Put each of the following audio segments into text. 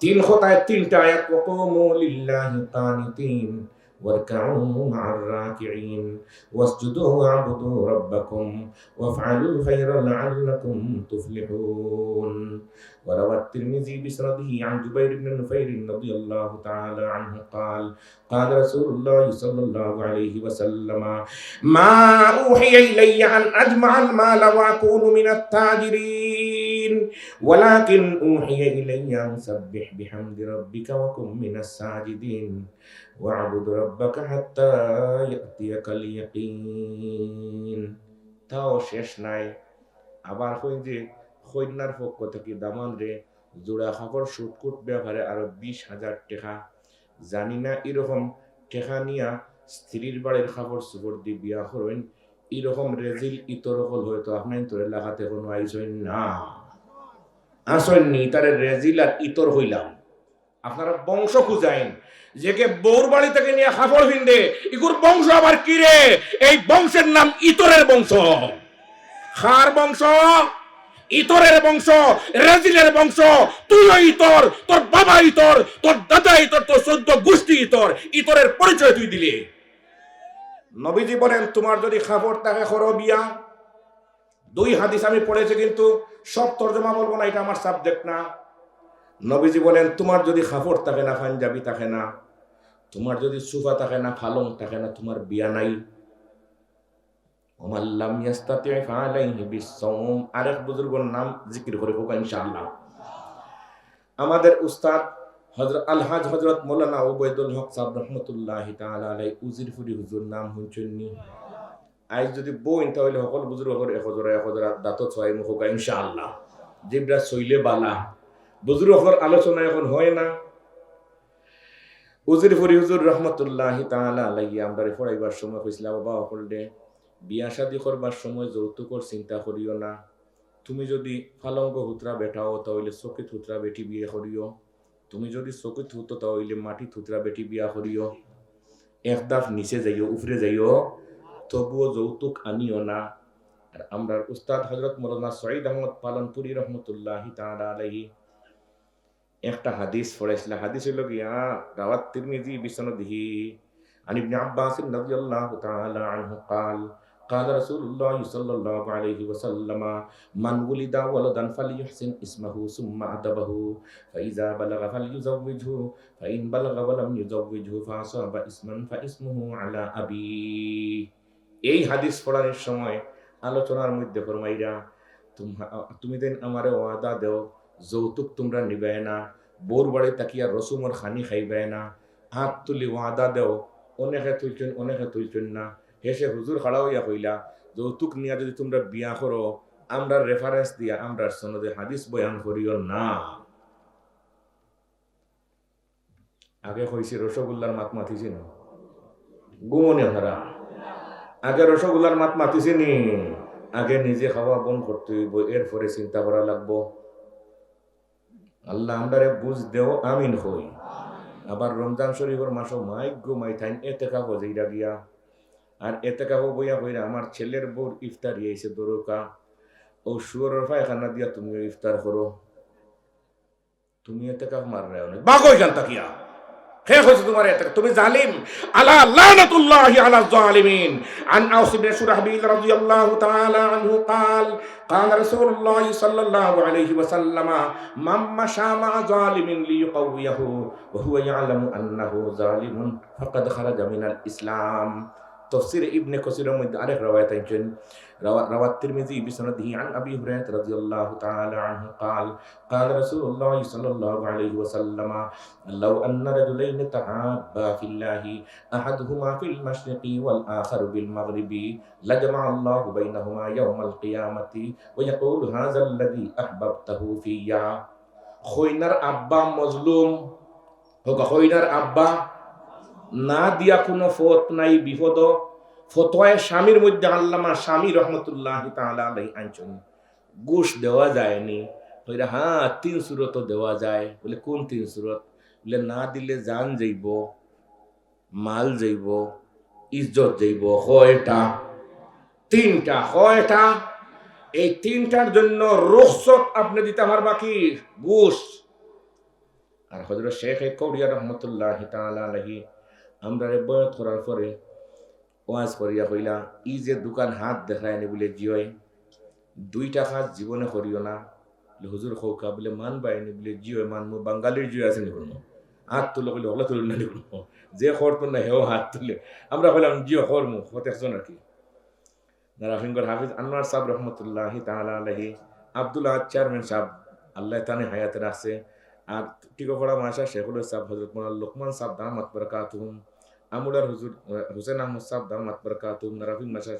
তিন খোতায় তিনটা আয়াত ওয়াকুমু লিল্লাহি কানিতিন واركعوا مع الراكعين واسجدوا واعبدوا ربكم وافعلوا الخير لعلكم تفلحون وروى الترمذي بسنده عن جبير بن نفير رضي الله تعالى عنه قال قال رسول الله صلى الله عليه وسلم ما أوحي إلي أن أجمع المال وأكون من التاجرين ওয়ালাকিন উহিয়া তাও শেষ নাই। আবার হই যে কন্যার পক্ষ থেকে দামান রে জোড়া কাপড় শুটকুট ব্যাপারে আরও বিশ হাজার টেকা। জানি না এরকম টেকা নিয়া স্ত্রীর বাড়ির খাবার সুপর দিয়ে বিয়া করেন, এরকম রেজিল হয়তো আপনার তোরে লাগাতে কোনো আয়োজন না। আসেননি তারে রেজিল আর ইতর হইলাম। আপনারা বংশ খুঁজাইন। যে কে বৌর বাড়ি থেকে নিয়ে খাফড় হিন্দে, ইগুর বংশ আবার কি রে? এই বংশের নাম ইতরের বংশ। খার বংশ, ইতরের বংশ, রেজিলের বংশ। তুইও ইতর, তোর বাবা ইতর, তোর দাদা ইতর, তোর চোদ্দ গোষ্ঠী ইতর। ইতরের পরিচয় তুই দিলি। নবীজি বলেন, তোমার যদি খাবার থাকে করো বিয়া দুই হাদিস আমি পড়েছি কিন্তু সব তর্জমা বলব না, এটা আমার সাবজেক্ট না। নবীজি বলেন, তোমার যদি খাফর থাকে না, পাঞ্জাবি থাকে না, তোমার যদি সুফা থাকে না, ফালং থাকে না, তোমার বিয়া নাই। নাম আমাদের উস্তাদ আলহাজ হযরত মৌলানা হক নাম হুনচন্নি আজ যদি বইন তাহলে সকল বুজুর্গ হকর এখজরা এখজরা দাঁত ছয় মুখ হোক, ইনশাআল্লাহ। জিবরা সইলে বালা। বুজুর্গ হকর আলোচনা এখন হয় না। উজির ফরি হুজুর রহমতুল্লাহি তাআলা আলাইহি আমরা পড়াইবার সময় কইছিলাম বাবা সকল দে বিয়া শাদি করবার সময় যৌতুকর চিন্তা করিও না। তুমি যদি ফালঙ্গ হুতরা বেটাও, তাহলে চকিত হুতরা বেটি বিয়ে করিও তুমি যদি চকিত হুতো তাহলে মাটি থুতরা বেটি বিয়া করিও এক দাফ নিচে যাইও উফরে যাইও। তবুও যৌতুক আনিও না আর আমরা উস্তাদ হজরত মৌলানা সঈদ আহমদ পালনপুরি রহমতুল্লাহি তাআলা আলাইহি একটা হাদিস পড়াইছিল হাদিস হইল গিয়া রাওয়াত তিরমিজি বিসনদিহি عن ابن عباس رضي الله تعالى عنه قال قال رسول الله صلى الله عليه وسلم من ولد ولدا فليحسن اسمه ثم أدبه فإذا بلغ فليزوجه فإن بلغ ولم يزوجه فأصاب اسما فاسمه على أبيه এই হাদিস পড়ানোর সময় আলোচনার মধ্যে ফরমাইরা তুমি দেন আমারে ওয়াদা দেও, যৌতুক তোমরা নিবে না, বোর বাড়ি তাকিয়া রসুমর খানি খাইবে না, হাত তুলি ওয়াদা দেও, অনেকে তুলছেন অনেকে তুলছেন না। হেসে হুজুর খাড়া হইয়া কইলা, যৌতুক নিয়া যদি তোমরা বিয়া করো, আমরা রেফারেন্স দিয়া আমরা সনদে হাদিস বয়ান করিও না। আগে কইছি, রসগোল্লার মাত মাতিছি না। গুমনে হারা আগে রসগোল্লার মাত মাতিছি নি আগে নিজে খাওয়া বন করতে হইব, এরপরে চিন্তা করা লাগবো। আল্লাহ আমরারে বুঝ দেও, আমিন হই। আবার রমজান শরীফের মাসও মাইক গো মাই থাইন, এতে কাহো যেইরা গিয়া। আর এতে কাহো বইয়া বইরা আমার ছেলের বউর ইফতার ইয়েছে দরকা ও শুয়োরের পায়খানা দিয়া তুমিও ইফতার করো। তুমি এতে কাহ মার রে বাগো এখান তাকিয়া। হে হয়েছে তোমার এতে তুমি জালিম আলা লানাতুল্লাহি আলা জালিমিন আন আউস ইবনে শুরাহবিল রাদিয়াল্লাহু তাআলা আনহু قال قال رسول الله صلى الله عليه وسلم من مشى مع ظالم ليقويه وهو يعلم انه ظالم فقد خرج من الاسلام تفسير ابن كثير من আরেক রওয়ায়াত আইছেন روى الترمذي بسنده عن ابي هريره رضي الله تعالى عنه قال قال رسول الله صلى الله عليه وسلم لو ان رجلين تحابا في الله احدهما في المشرق والاخر بالمغرب لجمع الله بينهما يوم القيامه ويقول هذا الذي احببته فيا খৈনার আব্বা মজলুম হোক খৈনার আব্বা না দিয়া কোনো ফত নাই, বিপদ। ফতোয়ায় স্বামীর মধ্যে আল্লামা স্বামী রহমতুল্লাহ তালাই আনছেন দেওয়া যায়নি। কইরা হ্যাঁ তিন সুরত দেওয়া যায়। বলে, কোন তিন সুরত? বলে, না দিলে জান যাইব মাল যাইব ইজ্জত যাইব কয়টা তিনটা কয়টা এই তিনটার জন্য রুখসত আপনি দিতে পারবা বাকি। ঘুষ আর হজরত শেখ কৌরিয়া রহমতুল্লাহ আলাইহি আমরা রে বয়ত করার পরে ওয়াজ করিয়া কইলা, ই যে দোকান হাত দেখায় নি বলে জিওয় দুইটা কাজ জীবনে করিও না। বলে, হুজুর খৌকা বলে, মান বাইনি বলে জিও মান মো বাঙালির জিও আছে নি কোনো? হাত তুলে কইলে হলা তুলে না নি কোনো? যে খরতো না, হেও হাত তুলে। আমরা কইলাম জিও খর মু হতে একজন আর কি নারাফিঙ্গর হাফিজ আনোয়ার সাহেব রহমতুল্লাহ তাআলা আলাইহি আব্দুল্লাহ চেয়ারম্যান সাহেব, আল্লাহ তানে হায়াতে আছে আর টিকোপাড়া মাসা শেখুল সাহেব হজরত মোল্লা লোকমান সাহেব দামাত বরকাতুহুম আমুলার হুজুর হুসেন আহমদ সাহেব দামাত বরকাতুহুম নারাফিং মাসা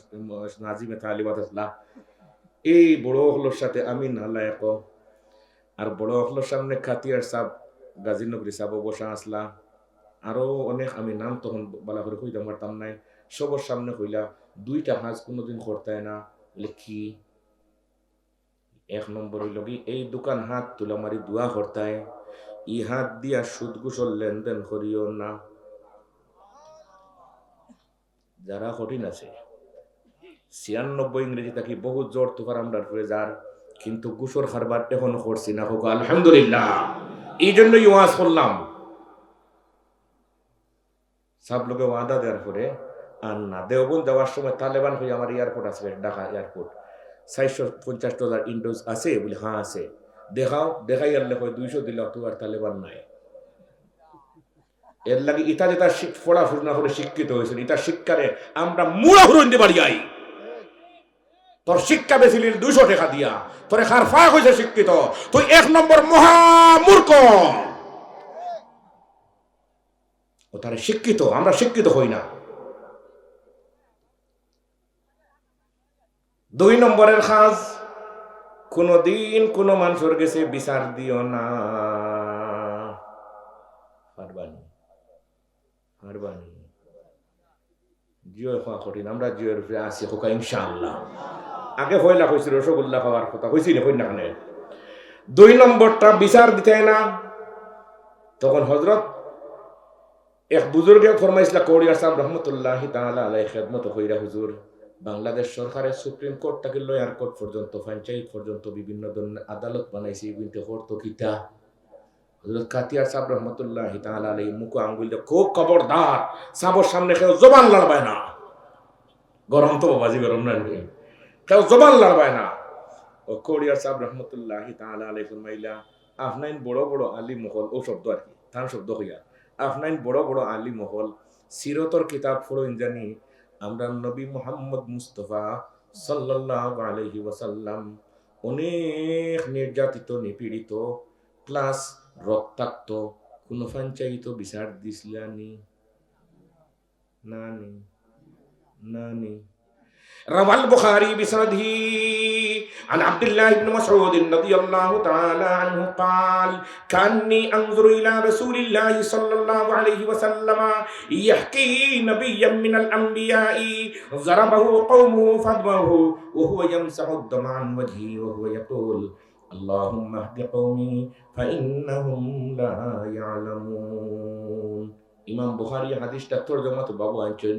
নাজিমে তালিবাত এই বড় হলোর সাথে আমি এক আর বড় হলোর সামনে খাতিয়ার সাহেব গাজীনগরী সাহেব বসা আসলা। আরও অনেক আমি নাম তখন বলা করে কইতাম পারতাম নাই। সবর সামনে কইলা, দুইটা হাজ কোনোদিন করতায় না। বলে, কি? এক নম্বর হইল কি, এই দোকান হাত তুলা মারি দোয়া করতায়। ই হাত দিয়া সুদ কুসল লেনদেন করিও না। যারা কঠিন আছে। ছিয়ানব্বই ইংরেজি থাকি বহু জোর তোকার আমরা যার, কিন্তু গুসর খারবার এখনও করছি না হোক আলহামদুলিল্লাহ। এই জন্যই ওয়াজ করলাম। সব লোকে ওয়াদা দেওয়ার পরে, আর না দেওবন যাওয়ার সময় তালেবান হয়ে আমার এয়ারপোর্ট আছে, ঢাকা এয়ারপোর্ট চারশো পঞ্চাশ ডলার ইন্ডোজ আছে, বলে হ্যাঁ আছে। দেখাও, দেখাই আর লেখো দুইশো দিল তো আর তালেবান নাই। এর লাগে ইটা যেটা পড়াশুনা না করে শিক্ষিত হয়েছিল ইটা শিক্ষারে আমরা মুড়া দিয়ে বাড়ি যাই তোর শিক্ষা বেশি নিল দুইশো টাকা দিয়া, তোর খার ফাঁক হয়েছে শিক্ষিত, তুই এক নম্বর মহামূর্খ। ও তারা শিক্ষিত, আমরা শিক্ষিত হই না। দুই নম্বরের কাজ কোনদিন কোনো মানুষের গেছে বিচার দিও না। পারবানি জিও খাওয়া কঠিন আমরা জিওর উপরে আসি হোকা ইনশাআল্লাহ আগে হইলা হয়েছিল রসগোল্লা খাওয়ার কথা হয়েছি না হইনা কানে দুই নম্বরটা বিচার দিতে না। তখন হজরত এক বুজুর্গে ফরমাইছিলা কৌরিয়া সাহেব রহমতুল্লাহ তাআলা আলাই খেদমত হইরা হুজুর, বাংলাদেশ সরকারের সুপ্রিম কোর্ট থেকে লয়ার কোর্ট পর্যন্ত পঞ্চায়েত পর্যন্ত বিভিন্ন ধরনের আদালত বানাইছে, কিন্তু হরতো কিতা হযরত কাতিয়ার সাহেব রহমতুল্লাহ তাআলা আলাই মুখ আঙ্গুল খুব খবরদার। সাবর সামনে কেউ জবান লড়বায় না। গরম তো বাবাজি গরম না কেউ জবান লড়বায় না। ও কোরিয়ার সাহেব রহমতুল্লাহ তাআলা আলাই ফরমাইলা, আফনাইন বড় বড় আলী মহল, ও শব্দ আর কি তার শব্দ হইয়া আফনাইন বড় বড় আলী মহল, সিরতর কিতাব ফড়ইন জানি, আমরা নবী মোহাম্মদ মুস্তফা সাল্লাল্লাহু আলাইহি ওয়াসাল্লাম অনেক নির্যাতিত, নিপীড়িত প্লাস রক্তাক্ত কোন পঞ্চায়িত বিচার দিছিলানি নানি নানি روى البخاري بسنده عن عبد الله بن مسعود رضي الله تعالى عنه قال كاني انظر الى رسول الله صلى الله عليه وسلم يحكي نبيا من الانبياء ضربه قومه فضمه وهو يمسح الدم عن وجهه وهو يقول اللهم اهد قومي فانهم لا يعلمون ইমাম বুখারী হাদিসটা তরজমা তো বাবু আনছেন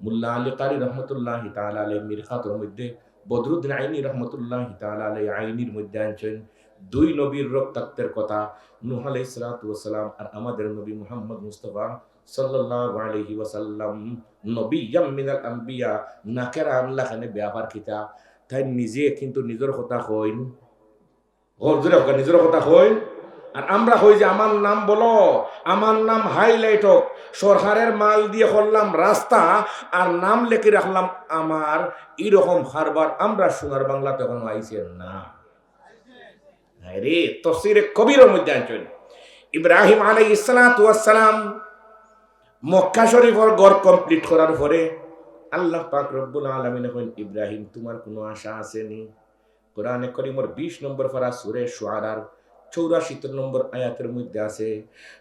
মুল্লা আলী কারি রহমতুল্লাহ তাআলা আলাইহি মিরখাতের মধ্যে বদরুদ্দিন আইনি রহমতুল্লাহ তাআলা আলাইহি আইনির মধ্যে আনছেন দুই নবীর রক্তাক্তের কথা নূহ আলাইহিস সালাতু ওয়াসালাম আর আমাদের নবী মুহাম্মদ মুস্তাফা সাল্লাল্লাহু আলাইহি ওয়াসাল্লাম নবিয়্যাম মিনাল আম্বিয়া নাকেরা আল্লাহ খানে ব্যাপার কিতা তাই নিজে কিন্তু নিজের কথা কইন হজরে নিজের কথা কইন আর আমরা হই যে আমার নাম বলো আমার নাম হাইলাইট হোক সরকারের মাল দিয়ে করলাম রাস্তা, আর নাম লেখে রাখলাম আমার। এরকম হারবার আমরা সোনার বাংলা তখন আইছেন না। রে, তফসিরে কবিরের মধ্যে আনছেন। ইব্রাহিম আলাই ইসলাতাম মক্কা শরীফর গড় কমপ্লিট করার পরে আল্লাহ পাক রব্বুল আলমিন ইব্রাহিম, তোমার কোনো আশা আসেনি কোরআনে করিমর বিশ নম্বর ফারা সুরে সোয়ারার চৌরাশি নম্বর আয়াতের মধ্যে আছে,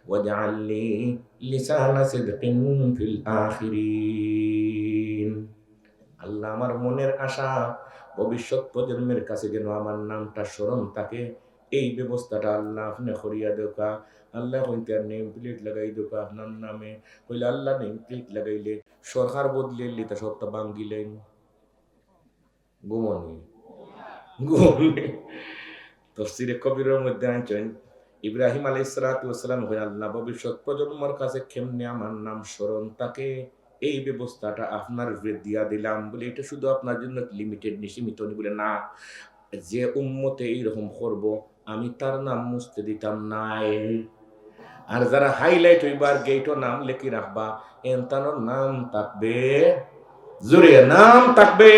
ওয়াজআলনি লিসানা সিদকিন ফিল আখিরিন। আল্লাহ আমার মনের আশা ভবিষ্যৎ প্রজন্মের কাছে যেন আমার নামটা স্মরণ থাকে, এই ব্যবস্থাটা আল্লাহ আপনি করিয়া দোকা আল্লাহ কইতে আর নেম প্লেট লাগাই দোকা আপনার নামে। কইলে, আল্লাহ নেম প্লেট লাগাইলে, সরকার বদলে তা সবটা বাঙ্গিলেন ঘুমনি। ঘুমনি তফসিরে কবিরের মধ্যে আনছেন, ইব্রাহিম আলাই সালাতাম আল্লাহ ভবিষ্যৎ প্রজন্মর কাছে কেমনে আমার নাম স্মরণ? তাকে এই ব্যবস্থাটা আপনার দিয়া দিলাম বলে এটা শুধু আপনার জন্য লিমিটেড নিসীমিত বলে না। যে উম্মতে এইরকম করব, আমি তার নাম মুছতে দিতাম নাই। আর যারা হাইলাইট হইবার গেটও নাম লেখি রাখবা, এনতানোর নাম থাকবে জুড়ে নাম থাকবে।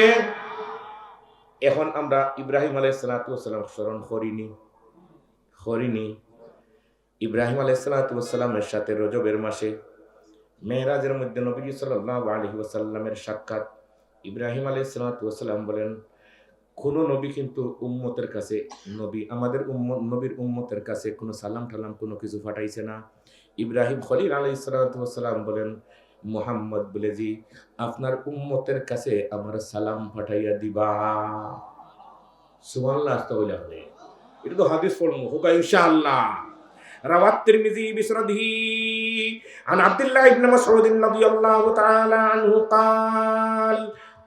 এখন আমরা ইব্রাহিম আলাই সালাতাম স্মরণ করিনি করিনি। ইব্রাহিম আলাই সালাতামের সাথে রজবের মাসে, মেহরাজের মধ্যে নবী সাল্লাহ আলহি ওসাল্লামের সাক্ষাৎ। ইব্রাহিম আলাই সালাতাম বলেন, কোনো নবী কিন্তু উম্মতের কাছে, নবী আমাদের নবীর উম্মতের কাছে কোনো সালাম টালাম কোনো কিছু ফাটাইছে না। ইব্রাহিম খলিল আলাই সালাতাম বলেন মোহাম্মদ বলে জি আপনার উম্মতের কাছে আমার সালাম পাঠাইয়া দিবা সুবহানাল্লাহ আস্তাগফিরুল্লাহ হবে এটা তো হাদিস পড়মু হোকা ইনশাআল্লাহ রাওয়াত তিরমিজি বিসরাদিহি عن عبد الله بن مسعود رضي الله تعالى عنه قال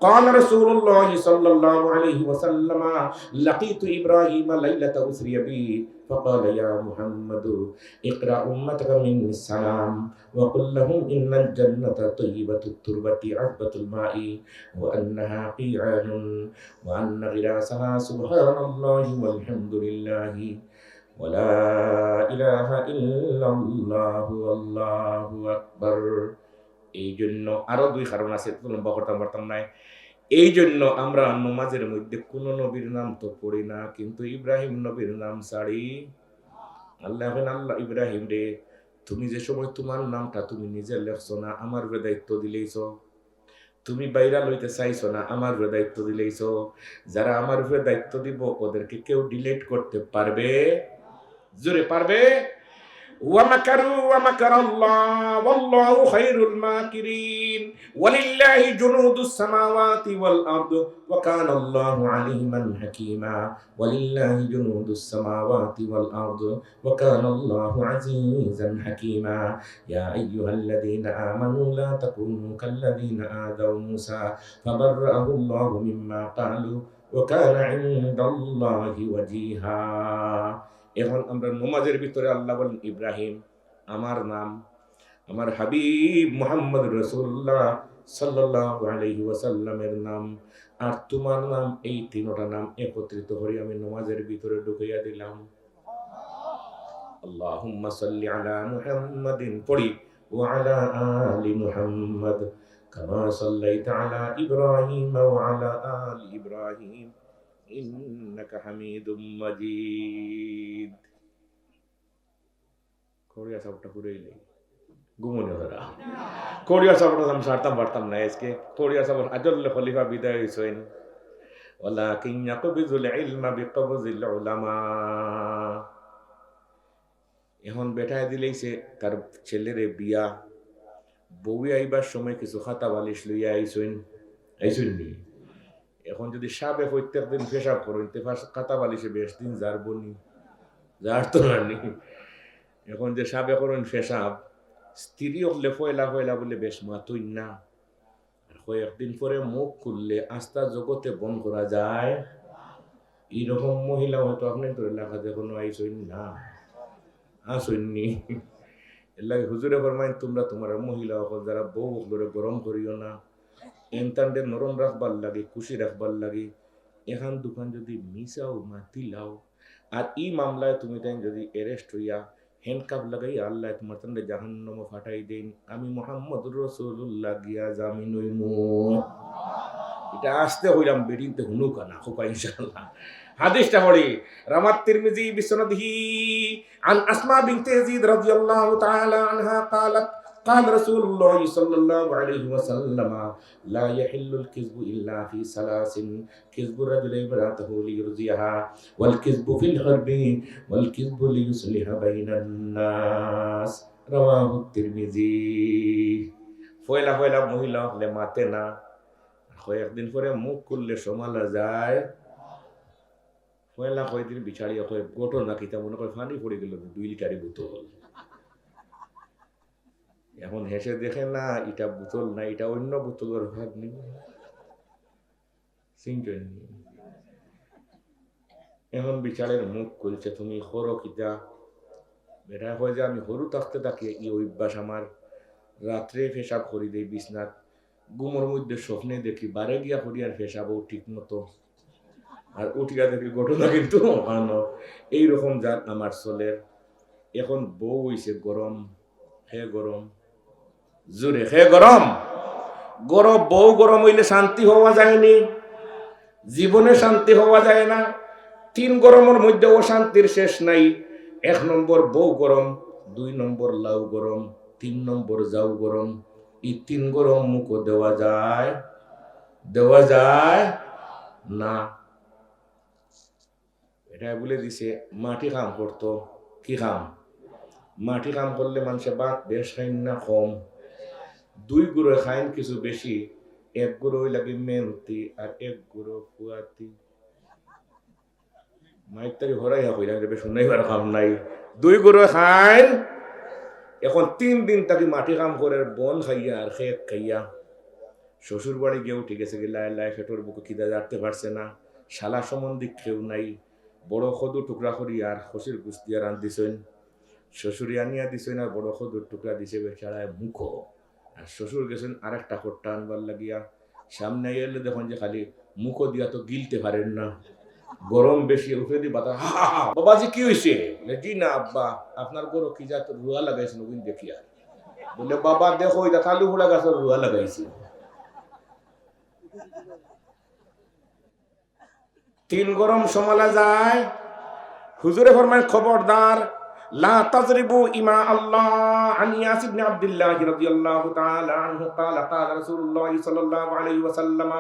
قال رسول الله صلى الله عليه وسلم لقيت إبراهيم ليلة أسري بي فقال يا محمد اقرأ أمتك مني السلام وقل لهم إن الجنة طيبة التربة عذبة الماء وأنها قيعان وأن غراسها سبحان الله والحمد لله ولا إله إلا الله والله أكبر এই জন্য আরো দুই কারণ আছে লম্বা করতাম পারতাম নাই এই জন্য আমরা নমাজের মধ্যে কোন নবীর নাম তো পড়ি না, কিন্তু ইব্রাহিম নবীর নাম ছাড়ি। আল্লাহ আল্লাহ ইব্রাহিম রে, তুমি যে সময় তোমার নামটা তুমি নিজে লেখছো না, আমার দায়িত্ব দিলেইছ। তুমি বাইরা লইতে চাইছো না, আমার দায়িত্ব দিলেইছ। যারা আমার দায়িত্ব দিব, ওদেরকে কেউ ডিলেট করতে পারবে? জোরে পারবে? ومكروا ومكر الله والله خير الماكرين. ولله جنود السماوات والأرض وكان الله عليما حكيما. ولله جنود السماوات والأرض وكان الله عزيزا حكيما. يا أيها الذين آمنوا لا تكونوا كالذين آذوا موسى فبرأه الله مما قالوا وكان عند الله وجيها. এখন আমরা নমাজের ভিতরে আল্লাহ বলেন, ইব্রাহিম, আমার নাম আমার হাবিব মোহাম্মদ রসুল্লাহ সাল্লাহ আলহি নাম। আর তোমার নাম, এই তিনটা নাম একত্রিত হয়ে আমি নমাজের ভিতরে ঢুকাইয়া দিলাম। আল্লাহুম্মা সাল্লি আলা মুহাম্মাদিন, পড়ি। ওয়া আলা আলি মুহাম্মাদ, কামা আলা ইব্রাহিম ওয়া আলা ইব্রাহিম। إنك حميد مجيد কোরিয়া সাপটা পুরোই নেই ঘুমনে ধরা কোরিয়া সাপটা আমি সারতাম পারতাম না আজকে কোরিয়া সাপট আজল খলিফা বিদায় হইছেন ولكن يقبض العلم بقبض العلماء এখন বেটায় দিলেইছে তার ছেলেরে বিয়া বউ আইবার সময় কিছু খাতা বালিশ লইয়া আইসইন আইসইন নি এখন যদি সাবে প্রত্যেক দিন পেশাব করো কাতা বালিশে বেশ দিন যার বনি, যার তো নানি এখন যে সাবে করেন পেশাব, স্ত্রী হলে ফয়লা ফয়লা বলে বেশ মাতুই না। কয়েকদিন পরে মুখ খুললে আস্থা জগতে বন করা যায়। এইরকম মহিলা হয়তো আপনি তো এলাকা এখনও আইসইন না। আসইননি। এর লাগে হুজুরে ফরমাইন তোমরা তোমার মহিলা যারা বউ সকলরে গরম করিও না। এনতান্ডে নরম রাখবার লাগে খুশি রাখবার লাগে এখান দোকান যদি মিসাও মাতি লাও আর ই মামলায় তুমি তাই যদি অ্যারেস্ট হইয়া হ্যান্ডকাপ লাগাই আল্লাহ তোমার তান্ডে জাহান্নম ফাটাই দেন আমি মোহাম্মদ রসুল্লাহ গিয়া জামিন হইমু এটা আসতে হইলাম বেডিনতে হুনুকা না হোকা ইনশাআল্লাহ হাদিসটা পড়ি রামাত তিরমিজি বিসনদিহি عن أسماء بنت يزيد رضي الله تعالى عنها قالت قال رسول الله صلى الله عليه وسلم لا يحل الكذب إلا في ثلاث كذب الرجل امرأته ليرضيها والكذب في الحرب والكذب ليصلح بين الناس رواه الترمذي ফয়লা ফয়লা মহিলা হলে মাতে না কয়েকদিন পরে মুখ খুললে সমালা যায় পয়লা কয়েকদিন বিছাড়িয়া কয়ে ঘটনা কিতা মনে করে ফানি পড়ে গেল দুই লিটারি বোতল এখন হেসে দেখে, না, এটা বোতল না, এটা অন্য বোতলের ভাগ নেই। এখন বিচারের মুখ খুলছে, তুমি খরো কিতা বেটা, হয় যে, আমি সরু থাকতে থাকি এই অভ্যাস আমার। রাত্রে ফেসাব করি দেই বিছনাথ গুমর মধ্যে স্বপ্নে দেখি, বারে গিয়া করি আর পেশাবও ঠিক মতো আর উঠিয়া দেখি ঘটনা কিন্তু এইরকম যার আমার চলের। এখন বউ হইছে গরম, হে গরম। জোরে, হে গরম। গরম, বউ গরম হইলে শান্তি হওয়া যায়নি। জীবনে শান্তি হওয়া যায় না। তিন গরমের মধ্যে অশান্তির শেষ নাই। এক নম্বর বউ গরম, দুই নম্বর লাউ গরম, তিন নম্বর যাও গরম। এই তিন গরম মুখ দেওয়া যায় দেওয়া যায় না। এটা বলে দিছে, মাটি কাম করতো। কি কাম? মাটি কাম করলে মানুষের বাদ বেশ না কম। দুই গুঁড়ো খাইন কিছু বেশি, এক গুঁড়ো লাগে মেনতি আর এক গুঁড়ো ফুয়াতি। মাইক তারি হরাই হইলা বেশ শুনাইবার কাম নাই। দুই গুঁড়ো খাইন, এখন তিন দিন তাকে মাটি কাম করে বন খাইয়া আর খেত খাইয়া। শ্বশুর বাড়ি গিয়ে উঠে গেছে কি লাই লাই, ফেটোর বুকে খিদা জারতে পারছে না। শালা সম্বন্ধে কেউ নাই। বড় সদু টুকরা করি আর খসির গুছ দিয়া রান দিছেন। শ্বশুরি আনিয়া দিছেন আর বড় সদুর টুকরা দিছে বেচারায় মুখ। আর শ্বশুর গেছেন আরেকটা খোট্টা আনবার লাগিয়া। সামনে এলে দেখুন যে খালি মুখ দিয়া তো গিলতে পারেন না। গরম বেশি উঠে হা, হা, বাবাজি কি হয়েছে জি না আব্বা আপনার গরু কি যা রুয়া লাগাইছেন ওগুন দেখি আর বলে বাবা দেখো এটা কালু ফুলা গাছের রুয়া লাগাইছে। তিন গরম সমালা যায়। হুজুরে ফরমান খবরদার لا تضربوا إماء الله. عن ياس بن عبد الله رضي الله تعالى عنه قال قال رسول الله صلى الله عليه وسلم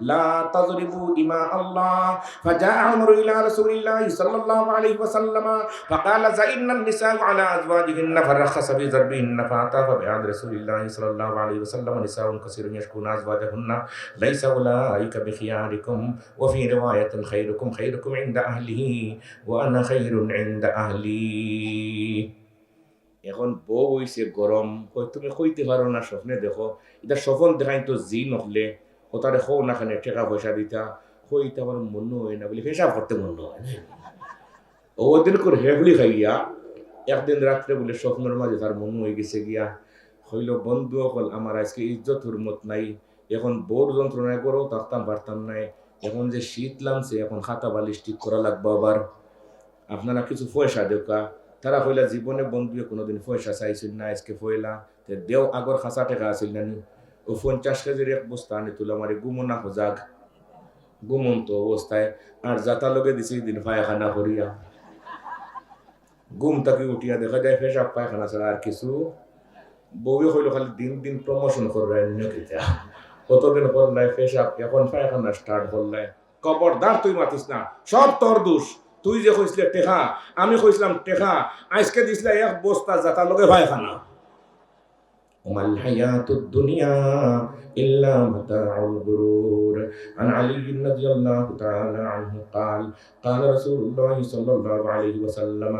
لا تضربوا إماء الله. فجاء عمر إلى رسول الله صلى الله عليه وسلم فقال زئن النساء على أزواجهن فرخص في ضربهن فأطاف بعد رسول الله صلى الله عليه وسلم نساء كثير يشكون أزواجهن. ليس أولئك بخياركم وفي رواية خيركم خيركم عند أهله وأنا خير عند أهلي. এখন বউ গরম, কই তুমি কইতে পারো না স্বপ্নে, দেখো। এটা স্বপ্ন দেখাই তো জি নহলে ও তারে খো না খানে টাকা পয়সা দিতা কইতে আমার মন হয় না বলি, পেশাব করতে মন হয় ও দিন করে হেভলি খাইয়া, একদিন রাত্রে বলে স্বপ্নের মাঝে তার মন হয়ে গেছে গিয়া, হইল, বন্ধু অকল, আমার আজকে ইজ্জত, হুরমত নাই। এখন বোর যন্ত্রণায় করো, থাকতাম, পারতাম নাই। এখন যে শীত লামছে এখন খাতা বালিশ ঠিক করা লাগবে আবার। আপনারা কিছু পয়সা দেওকা তারা কইলা জীবনে বন্ধুয়ে কোনোদিন পয়সা চাইছিল না, আজকে পয়লা তে দেও আগর খাসা টাকা আছিল না নি। ও পঞ্চাশ কেজির এক বস্তা আনি তুলা মারি, গুমনা হজাগ। গুমন্ত অবস্থায় আর যাতা লগে দিছি দিন পায়খানা করিয়া। গুম তাকে উঠিয়া দেখা যায় পেশাব, পায়খানা ছাড়া আর কিছু। বউয়ে হইল খালি দিন দিন প্রমোশন করবে কিতা কতদিন করলাই পেশাব, এখন পায়খানা স্টার্ট করলাই খবরদার তুই মাতিস না, সব তোর দোষ। তুই যে কইসলে টেকা আমি কইসলাম টেকা আজকে দিছিলা এক বস্তা যাতার লগে পায়খানা وما الحياة الدنيا إلا متاع الغرور. عن علي رضي الله تعالى عنه قال قال رسول الله صلى الله عليه وسلم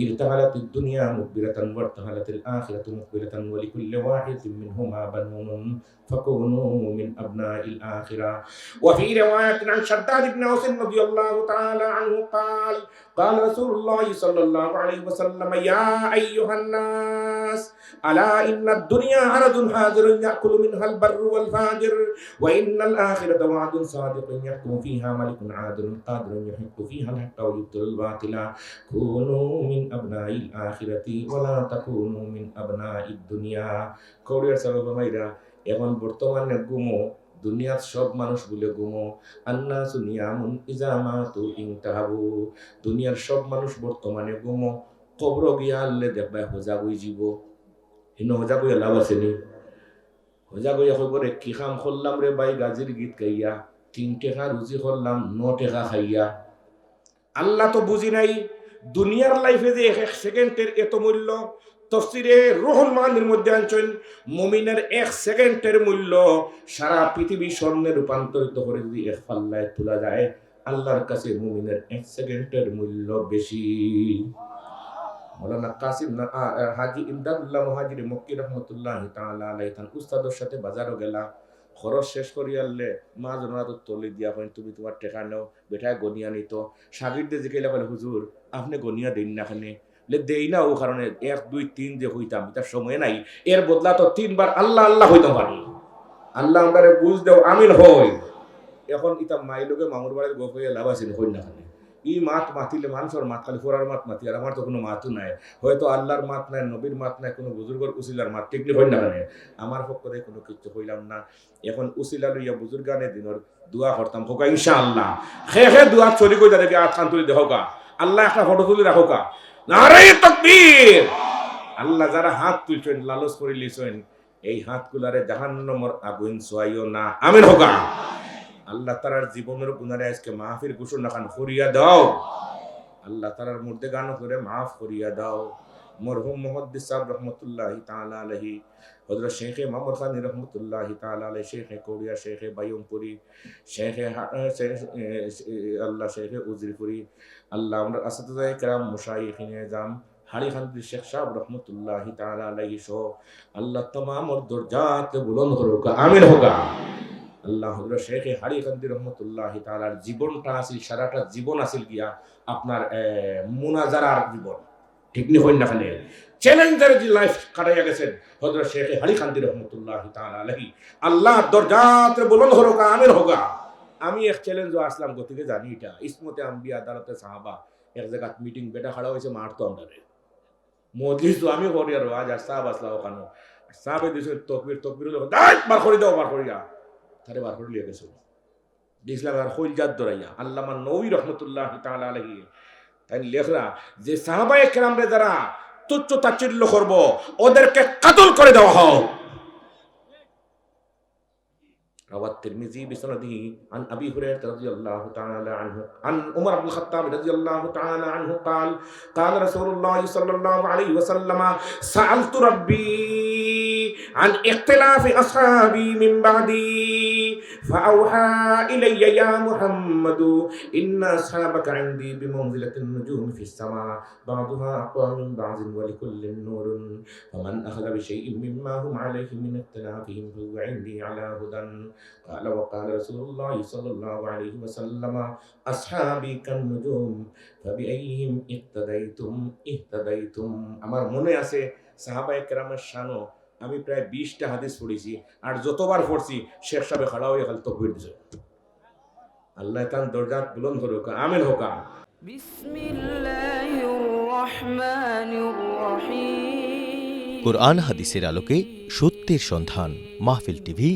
ارتحلت الدنيا مقبلة وارتحلت الآخرة مقبلة ولكل واحد منهما بنون فكونوا من أبناء الآخرة. وفي رواية عن شداد بن أوس رضي الله تعالى عنه قال قال رسول الله صلى الله عليه وسلم يا أيها الناس আলা ইন্নাদ দুনিয়া আরাদুন হাজিরুন ইয়াকুলু মিনহাল বাররু ওয়াল ফাজির ওয়া ইন্নাল আখিরাতা ওয়াদুন সাদিকুন ইয়াকুম ফিহা মালিকুন আদিলুন কাদিরুন ইয়াহিক্কু ফিহা হাত্তা ইউতুল বাতিলা দুনিয়া। এখন বর্তমানে গুমো, দুনিয়ার সব মানুষ বলে গুমো আন্না সুনিয়ামুন ইজামা তু ইনতাহাবু। দুনিয়ার সব মানুষ বর্তমানে গুমো কবর গিয়া আল্লে দেখবা হোজা বই জীব। হিন হোজা গই লাভ আছে নি হোজা গই খবরে কি খাম করলাম রে বাই গাজির গীত গাইয়া তিন টেকা রুজি করলাম ন টেকা খাইয়া আল্লাহ তো বুঝি নাই দুনিয়ার লাইফে যে এক এক সেকেন্ডের এত মূল্য তফসিরে রোহন মানের মধ্যে আনছেন মুমিনের এক সেকেন্ডের মূল্য সারা পৃথিবী স্বর্ণে রূপান্তরিত করে যদি এক পাল্লায় তোলা যায় আল্লাহর কাছে মুমিনের এক সেকেন্ডের মূল্য বেশি মৌলানা কাসিম হাজি ইমদাদুল্লাহ মহাজির মক্কি রহমতুল্লাহ তাআলা আলাইহি উস্তাদের সাথে বাজারও গেলা খরচ শেষ করি আনলে মা জনা তো তলি দিয়া হয় তুমি তোমার টেকা নাও বেটায় গনিয়া নিত সাগিরদের জিকাইলা বলে হুজুর আপনি গনিয়া দিন না খানে লে দেই না ও কারণে এক দুই তিন যে হইতাম তার সময় নাই এর বদলা তো তিনবার আল্লাহ আল্লাহ হইতে পারি আল্লাহ আমরা বুঝ দেও আমিন হই এখন ইতা মাইলোকে মামুর বাড়ির গোপ হয়ে লাভ আছে হই না খানে ই মাত মাতিলে মানুষের মাত, খালি ফোরার মাত মাতি, আর আমার তো কোনো মাতও নাই। হয়তো আল্লাহর মাত নাই, নবীর মাত নাই, কোনো বুজুর্গর উসিলার মাত ঠিক হই না খানে আমার পক্ষে কোনো কিছু হইলাম না। এখন উসিলা লইয়া বুজুর্গানে দিনের দোয়া করতাম, হোকা ইনশাআল্লাহ। হে হে দোয়া চলি কই তাদেরকে আট খান তুলি দেখো আল্লাহ একটা ফটো তুলি রাখো কা তকবীর! আল্লাহ যারা হাত তুলছেন, লালস করে লিছেন এই হাতগুলারে জাহান্নমর আগুন সোয়াইও না। আমিন হোকা আল্লাহ তালার জীবনের গুণারে আজকে মাহফির ঘোষণা খান করিয়া দাও। আল্লাহ তালার মুর্দে গান করে মাফ করিয়া দাও। মরহুম মোহাম্মদ সাহেব রহমতুল্লাহ তালা আলহি হজরত শেখে মামর খান রহমতুল্লাহ তালা আলহ শেখে কৌড়িয়া, শেখে বাইমপুরি শেখে আল্লাহ শেখে উজিরপুরি। আল্লাহ আমরা আসাদাই কেরাম মুশাই এখানে যাম হাড়ি খান্তি শেখ সাহেব রহমতুল্লাহ তালা আলহি সহ। আল্লাহ তমাম দরজাতে বুলন্দ হোক আমির হোক আল্লাহ হজরত শেখ হারি কান্দি রহমতুল্লাহ তালার জীবনটা আসিল, সারাটা জীবন আসিল গিয়া আপনার মুনাজারার জীবন। ঠিক নি হইন না খানে চ্যালেঞ্জার যে লাইফ কাটাইয়া গেছেন হজরত শেখ হারি কান্দি রহমতুল্লাহ তালা আলহি আল্লাহ দরজাত বলন হরোগা আমির হোগা আমি এক চ্যালেঞ্জ আসলাম, গতিকে জানি এটা। ইসমতে আম্বি আদালতে সাহাবা, এক জায়গাত মিটিং বেটা খাড়া হয়েছে মারতো আমরা মজলিস তো আমি করি আর আজ আর সাহাব আসলা ওখানে সাহাবে দিয়েছে তকবির তকবির বার করে দাও বার করিয়া তারে বার করে লিয়ে গেছিল ইসলাম আর হইলজাত দরাইয়া আল্লামা নবী রহমতুল্লাহ তাআলা আলাইহি তাই লেখরা যে সাহাবায়ে কেরামরে যারা তুচ্ছ তাচ্ছিল্য করব ওদেরকে কাতল করে দেওয়া হোক روى الترمذي بسنده عن ابي هريره رضي الله تعالى عنه عن عمر بن الخطاب رضي الله تعالى عنه قال قال رسول الله صلى الله عليه وسلم سالت ربي عن اختلاف اصحابي من بعدي فاوحى الي يا محمد ان اصحابك عندي بمنزله النجوم في السماء بعضها اقوى من بعض ولكل نور فمن اخذ بشيء مما هم عليه من اختلافهم فهو عندي على هدى قال وقال رسول الله صلى الله عليه وسلم أصحابي كالنجوم فبأيهم اقتديتم اهتديتم আমার মনে আছে সাহাবায়ে কেরামের শানো আমি প্রায় বিশটা হাদিস পড়েছি আর যতবার পড়ছি শেখ সাহেব খাড়াও এখান তো দিছে। আল্লাহ তান দরজাত বুলন্দ হোক আমেন হোক। কোরআন হাদিসের আলোকে সত্যের সন্ধান মাহফিল টিভি